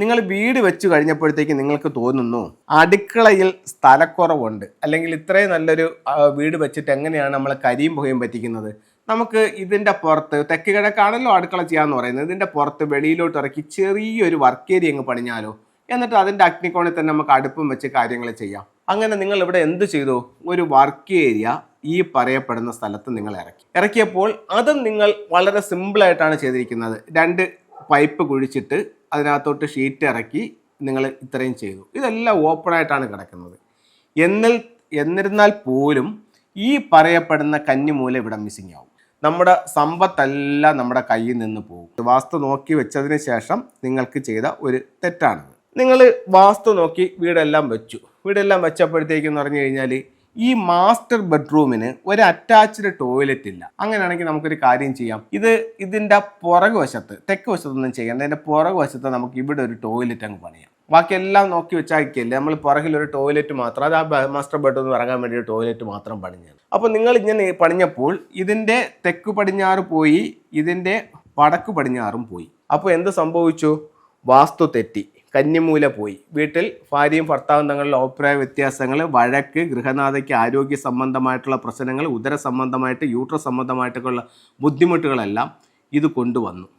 നിങ്ങൾ വീട് വെച്ചു കഴിഞ്ഞപ്പോഴത്തേക്ക് നിങ്ങൾക്ക് തോന്നുന്നു അടുക്കളയിൽ സ്ഥലക്കുറവുണ്ട്. അല്ലെങ്കിൽ ഇത്രയും നല്ലൊരു വീട് വെച്ചിട്ട് എങ്ങനെയാണ് നമ്മൾ കരിയും പുകയും പറ്റിക്കുന്നത്? നമുക്ക് ഇതിന്റെ പുറത്ത് തെക്ക് കിഴക്കാണല്ലോ അടുക്കള ചെയ്യാന്ന് പറയുന്നത്. ഇതിന്റെ പുറത്ത് വെളിയിലോട്ട് ഇറക്കി ചെറിയൊരു വർക്ക് ഏരിയ അങ്ങ് പണിഞ്ഞാലോ? എന്നിട്ട് അതിന്റെ അഗ്നികോണിൽ തന്നെ നമുക്ക് അടുപ്പും വെച്ച് കാര്യങ്ങൾ ചെയ്യാം. അങ്ങനെ നിങ്ങൾ ഇവിടെ എന്ത് ചെയ്തു? ഒരു വർക്ക് ഏരിയ ഈ പറയപ്പെടുന്ന സ്ഥലത്ത് നിങ്ങൾ ഇറക്കി. ഇറക്കിയപ്പോൾ അതും നിങ്ങൾ വളരെ സിമ്പിളായിട്ടാണ് ചെയ്തിരിക്കുന്നത്. രണ്ട് പൈപ്പ് കുഴിച്ചിട്ട് അതിനകത്തോട്ട് ഷീറ്റ് ഇറക്കി നിങ്ങൾ ഇത്രയും ചെയ്തു. ഇതെല്ലാം ഓപ്പണായിട്ടാണ് കിടക്കുന്നത്. എന്നിൽ എന്നിരുന്നാൽ പോലും ഈ പറയപ്പെടുന്ന കന്നിമൂല ഇവിടെ മിസ്സിംഗ് ആവും. നമ്മുടെ സമ്പത്തെല്ലാം നമ്മുടെ കയ്യിൽ നിന്ന് പോകും. വാസ്തു നോക്കി വെച്ചതിന് ശേഷം നിങ്ങൾക്ക് ചെയ്ത ഒരു തെറ്റാണിത്. നിങ്ങൾ വാസ്തു നോക്കി വീടെല്ലാം വെച്ചു. വീടെല്ലാം വെച്ചപ്പോഴത്തേക്കെന്ന് പറഞ്ഞു കഴിഞ്ഞാൽ ഈ മാസ്റ്റർ ബെഡ്റൂമിന് ഒരു അറ്റാച്ച്ഡ് ടോയ്ലറ്റ് ഇല്ല. അങ്ങനെയാണെങ്കിൽ നമുക്കൊരു കാര്യം ചെയ്യാം. ഇത് ഇതിന്റെ പുറകു വശത്ത് തെക്ക് വശത്തൊന്നും ചെയ്യേണ്ട ഇതിന്റെ പുറകു വശത്ത് നമുക്ക് ഇവിടെ ഒരു ടോയ്ലറ്റ് അങ്ങ് പണിയാം. ബാക്കിയെല്ലാം നോക്കി വെച്ചാക്കിയല്ലേ നമ്മൾ പുറകിൽ ഒരു ടോയ്ലറ്റ് മാത്രം അത് ആ മാസ്റ്റർ ബെഡ്റൂം ഇറങ്ങാൻ വേണ്ടി ഒരു ടോയ്ലറ്റ് മാത്രം പണിഞ്ഞത്. അപ്പോൾ നിങ്ങൾ ഇങ്ങനെ പണിഞ്ഞപ്പോൾ ഇതിന്റെ തെക്ക് പടിഞ്ഞാറ് പോയി ഇതിന്റെ വടക്ക് പടിഞ്ഞാറും പോയി. അപ്പോൾ എന്ത് സംഭവിച്ചു? വാസ്തു തെറ്റി. കന്നിമൂല പോയി. വീട്ടിൽ ഭാര്യയും ഭർത്താവും തങ്ങളുടെ അഭിപ്രായ വ്യത്യാസങ്ങൾ വഴക്ക് ഗൃഹനാഥയ്ക്ക് ആരോഗ്യ സംബന്ധമായിട്ടുള്ള പ്രശ്നങ്ങൾ ഉദര സംബന്ധമായിട്ട് യൂട്രസ് സംബന്ധമായിട്ടൊക്കെയുള്ള ബുദ്ധിമുട്ടുകളെല്ലാം ഇത് കൊണ്ടുവന്നു.